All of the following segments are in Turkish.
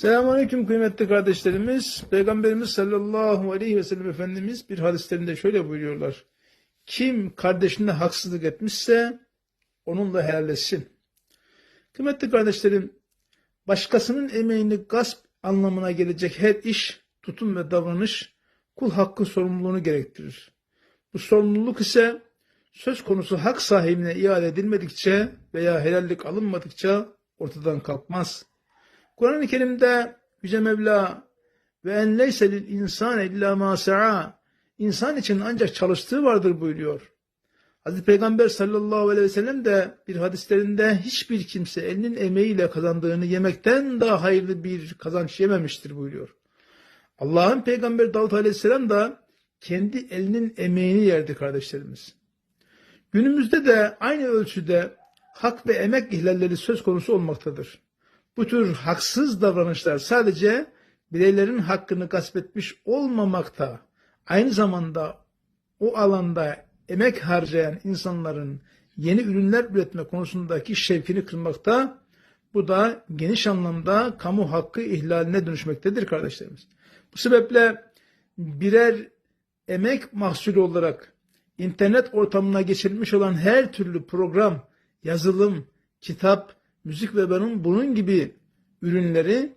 Selamünaleyküm kıymetli kardeşlerimiz. Peygamberimiz sallallahu aleyhi ve sellem Efendimiz bir hadislerinde şöyle buyuruyorlar. Kim kardeşine haksızlık etmişse onunla helalleşsin. Kıymetli kardeşlerim, başkasının emeğini gasp anlamına gelecek her iş, tutum ve davranış kul hakkı sorumluluğunu gerektirir. Bu sorumluluk ise söz konusu hak sahibine iade edilmedikçe veya helallik alınmadıkça ortadan kalkmaz. Kur'an-ı Kerim'de Yüce Mevla ve en leyse lil insan illa ma insan için ancak çalıştığı vardır buyuruyor. Hazreti Peygamber sallallahu aleyhi ve sellem de bir hadislerinde hiçbir kimse elinin emeğiyle kazandığını yemekten daha hayırlı bir kazanç yememiştir buyuruyor. Allah'ın peygamberi Davut aleyhisselam da kendi elinin emeğini yerdi kardeşlerimiz. Günümüzde de aynı ölçüde hak ve emek ihlalleri söz konusu olmaktadır. Bu tür haksız davranışlar sadece bireylerin hakkını gasp etmiş olmamakta, aynı zamanda o alanda emek harcayan insanların yeni ürünler üretme konusundaki şevkini kırmakta, bu da geniş anlamda kamu hakkı ihlaline dönüşmektedir kardeşlerimiz. Bu sebeple birer emek mahsulü olarak internet ortamına geçirilmiş olan her türlü program, yazılım, kitap, müzik ve bunun, bunun gibi ürünleri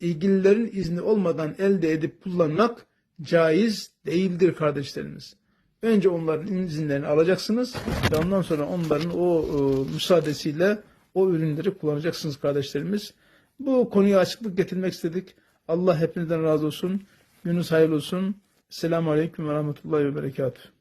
ilgililerin izni olmadan elde edip kullanmak caiz değildir kardeşlerimiz. Önce onların izinlerini alacaksınız ve ondan sonra onların o e, müsaadesiyle o ürünleri kullanacaksınız kardeşlerimiz. Bu konuya açıklık getirmek istedik. Allah hepinizden razı olsun. Gününüz hayırlı olsun. Selamun Aleyküm ve Rahmetullahi ve Berekatuhu.